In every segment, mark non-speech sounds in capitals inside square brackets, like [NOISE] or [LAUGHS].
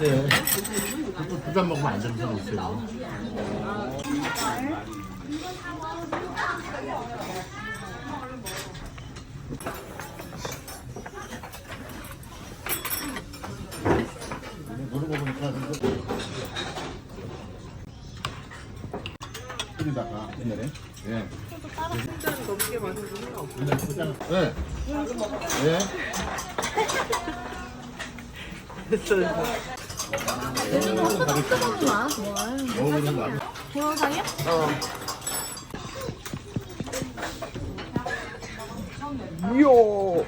네. 두잔 먹으면 안 사람 있어요. 노래 먹으니까 여기다가 옛날에 예. 진짜는 넘게 옛날 예. 예. 먹으면 안 동영상이야? 이요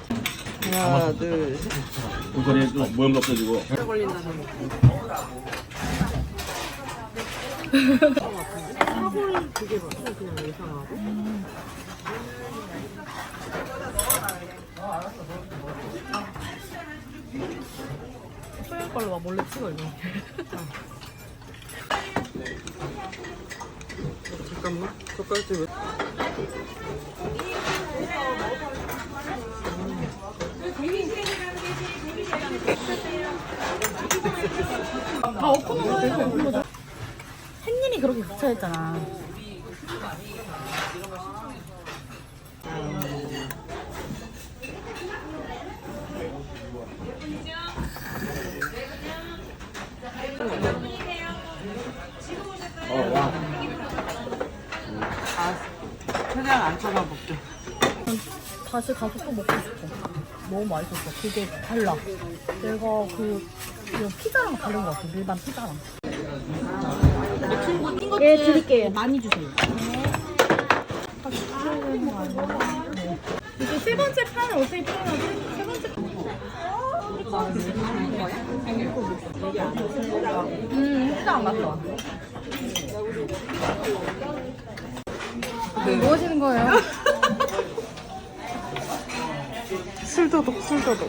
하나 둘셋 고소리 좀 모양도 없어지고 거 사골 그게 맞아 그냥 이상하고 소영 걸로 막 몰래 찍어 이거. 잠깐만 젓갈집 왜다 엎어놓은. 엎 햇님이 그렇게 붙여있잖아. 아, 최대한 안 찾아볼게 다시 가서 또 먹고 싶어. 너무 맛있었어. 그게 달라. 내가 그 피자랑 다른 것 같아. 일반 피자랑. 예, 드릴게요. 많이 주세요. 네. 이게 세 번째 판을 어떻게 표현하지? 세 번째 음, 안. 뭐 하시는 거예요? [LAUGHS] 술도독 술도독